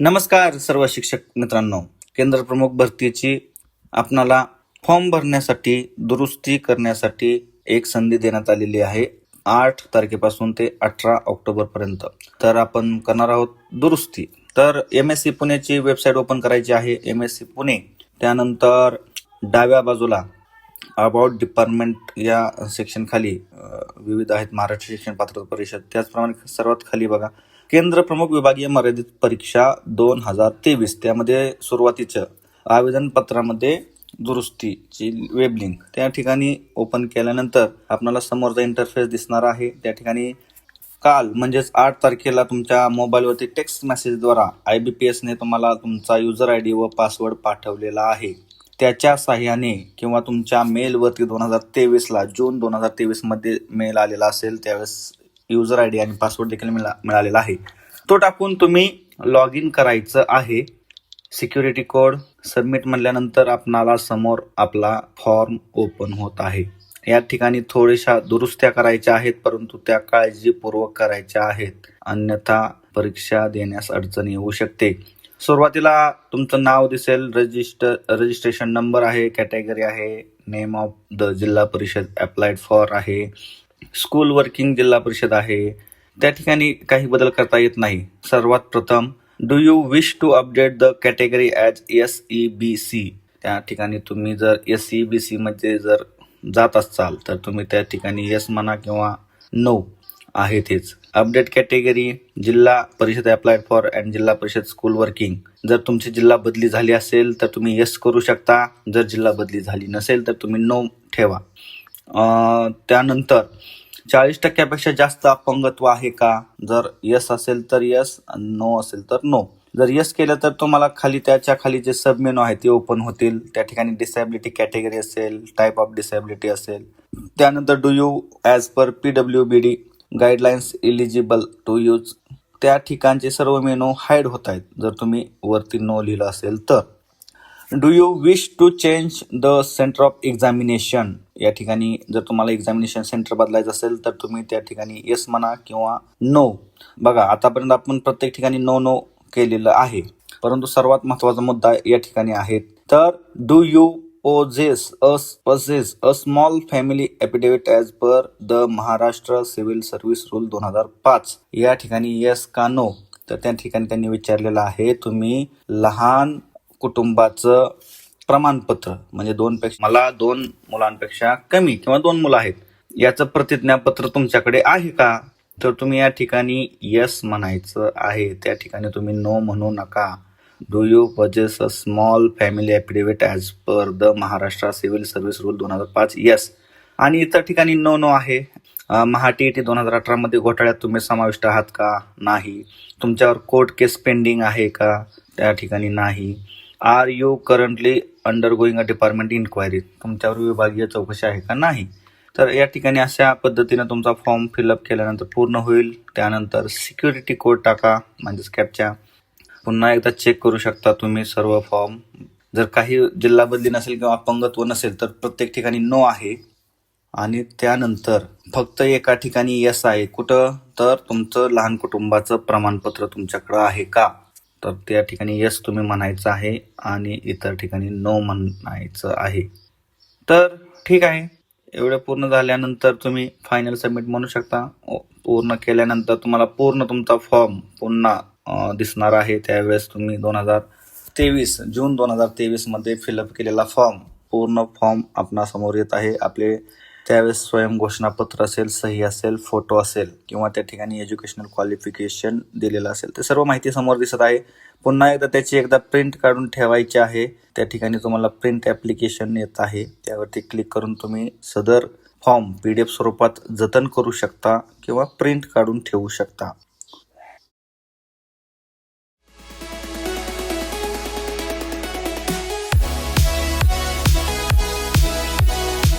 नमस्कार सर्व शिक्षक मित्रांनो. केंद्र प्रमुख भरतीची आपणाला फॉर्म भरण्यासाठी दुरुस्ती करण्यासाठी एक संधी देण्यात आलेली आहे. आठ तारखेपासून ते अठरा ऑक्टोबरपर्यंत. तर आपण करणार आहोत दुरुस्ती. तर एम एस सी पुणेची वेबसाईट ओपन करायची आहे. M S C Pune. त्यानंतर डाव्या बाजूला अबाउट डिपार्टमेंट या सेक्शन खाली विविध आहेत. महाराष्ट्र शिक्षण पात्रता परिषद. त्याचप्रमाणे सर्वात खाली बघा. केंद्र प्रमुख विभागीय मर्यादित परीक्षा दोन हजार तेवीस. त्यामध्ये सुरुवातीचं आवेदन पत्रामध्ये दुरुस्तीची वेब लिंक त्या ठिकाणी ओपन केल्यानंतर आपल्याला समोरचा इंटरफेस दिसणार आहे. त्या ठिकाणी काल म्हणजेच आठ तारखेला तुमच्या मोबाईलवरती टेक्स्ट मेसेजद्वारा आय बी पी एसने तुम्हाला तुमचा युजर आय डी व पासवर्ड पाठवलेला आहे. त्याच्या साह्याने किंवा तुमच्या मेलवरती दोन हजार तेवीसला जून दोन हजार तेवीसमध्ये मेल आलेला असेल त्यावेळेस युजर आय डी आणि पासवर्ड देखील मिळा मिळालेला आहे. तो टाकून तुम्ही लॉग इन करायचं आहे. सिक्युरिटी कोड सबमिट म्हणल्यानंतर आपणाला समोर आपला फॉर्म ओपन होत आहे. या ठिकाणी थोड्याशा दुरुस्त्या करायच्या आहेत परंतु त्या काळजीपूर्वक करायच्या आहेत. अन्यथा परीक्षा देण्यास अडचण येऊ शकते. सुरुवातीला तुमचं नाव दिसेल रजिस्टर रजिस्ट्रेशन नंबर आहे कॅटेगरी आहे name of the Zilla Parishad applied for आहे. स्कूल वर्किंग जिल्हा परिषद आहे. त्या ठिकाणी काही बदल करता येत नाही. सर्वात प्रथम do you wish to update the category as S E B C त्या ठिकाणी तुम्ही जर एस ई बी सीमध्ये जर जात असाल तर तुम्ही त्या ठिकाणी येस म्हणा किंवा नो आहे तेच. अपडेट कॅटेगरी जिल्हा परिषद अप्लाय फॉर अँड जिल्हा परिषद स्कूल वर्किंग जर तुमची जिल्हा बदली झाली असेल तर तुम्ही येस करू शकता. जर जिल्हा बदली झाली नसेल तर तुम्ही नो ठेवा. त्यानंतर चाळीस टक्क्यापेक्षा जास्त अपंगत्व आहे का? जर यस असेल तर यस नो असेल तर नो जर यस केलं तर तुम्हाला खाली त्याच्याखाली जे सब मेनू आहे ते ओपन होतील. त्या ठिकाणी डिसॅबिलिटी कॅटेगरी असेल टाईप ऑफ डिसॅबिलिटी असेल. त्यानंतर do you as per P W B D guidelines eligible to use त्या ठिकाणचे सर्व मेनू हाईड होत आहेत. जर तुम्ही वरती नो लिहिलं असेल तर. Do you wish to change the centre of examination या ठिकाणी जर तुम्हाला एक्झामिनेशन सेंटर बदलायचं असेल तर तुम्ही त्या ठिकाणी येस म्हणा किंवा नो बघा आतापर्यंत आपण प्रत्येक ठिकाणी नो नो केलेलं आहे. परंतु सर्वात महत्त्वाचा मुद्दा या ठिकाणी आहे. तर do you possess as possess a small family affidavit as per the Maharashtra civil service rule दोन हजार पाच? या ठिकाणी येस का नो तर त्या ठिकाणी त्यांनी विचारलेलं आहे तुम्ही लहान कुटुंबाचं प्रमाणपत्र म्हणजे दोन पेक्षा मला दोन मुलांपेक्षा कमी किंवा दोन मुलं आहेत याचं प्रतिज्ञापत्र तुमच्याकडे आहे का? तर तुम्ही या ठिकाणी यस म्हणायचं आहे. त्या ठिकाणी तुम्ही नो म्हणू नका. Do you possess a small family affidavit as per the Maharashtra civil service rule दोन हजार पाच? यस आणि इतर ठिकाणी नो नो आहे. अ, महा टी टी दोन हजार अठरामध्ये घोटाळ्यात तुम्ही समाविष्ट आहात का? नाही. तुमच्यावर कोर्ट केस पेंडिंग आहे का? त्या ठिकाणी नाही. Are you currently undergoing a department inquiry तुमच्यावर विभागीय चौकशी आहे का? नाही. तर या ठिकाणी अशा पद्धतीने तुमचा फॉर्म फिलअप केल्यानंतर पूर्ण होईल. त्यानंतर सिक्युरिटी कोड टाका म्हणजेच कॅपच्या पुन्हा एकदा चेक करू शकता तुम्ही सर्व फॉर्म जर काही जिल्हा बदली नसेल किंवा अपंगत्व नसेल तर प्रत्येक ठिकाणी नो आहे. आणि त्यानंतर फक्त एका ठिकाणी यस आहे. कुठं? तर तुमचं लहान कुटुंबाचं प्रमाणपत्र तुमच्याकडं आहे का? तर त्या ठिकाणी यस तुम्ही म्हणायचं आहे आणि इतर ठिकाणी नो म्हणायचं आहे. तर ठीक आहे. एवढं पूर्ण झाल्यानंतर तुम्ही फायनल सबमिट म्हणू शकता. पूर्ण केल्यानंतर तुम्हाला पूर्ण तुमचा फॉर्म पुन्हा दिसणार आहे. त्यावेळेस तुम्ही दोन हजार तेवीस जून दोन हजार तेवीसमध्ये फिलअप केलेला फॉर्म पूर्ण फॉर्म आपणासमोर येत आहे. आपले त्यावेळेस स्वयं घोषणापत्र असेल सही असेल फोटो असेल किंवा त्या ठिकाणी एज्युकेशनल क्वालिफिकेशन दिलेलं असेल. ते सर्व माहिती समोर दिसत आहे. पुन्हा एकदा त्याची एकदा प्रिंट काढून ठेवायची आहे. त्या ठिकाणी तुम्हाला प्रिंट ॲप्लिकेशन येत आहे. त्यावरती क्लिक करून तुम्ही सदर फॉर्म पी डी एफ स्वरूपात जतन करू शकता किंवा प्रिंट काढून ठेवू शकता.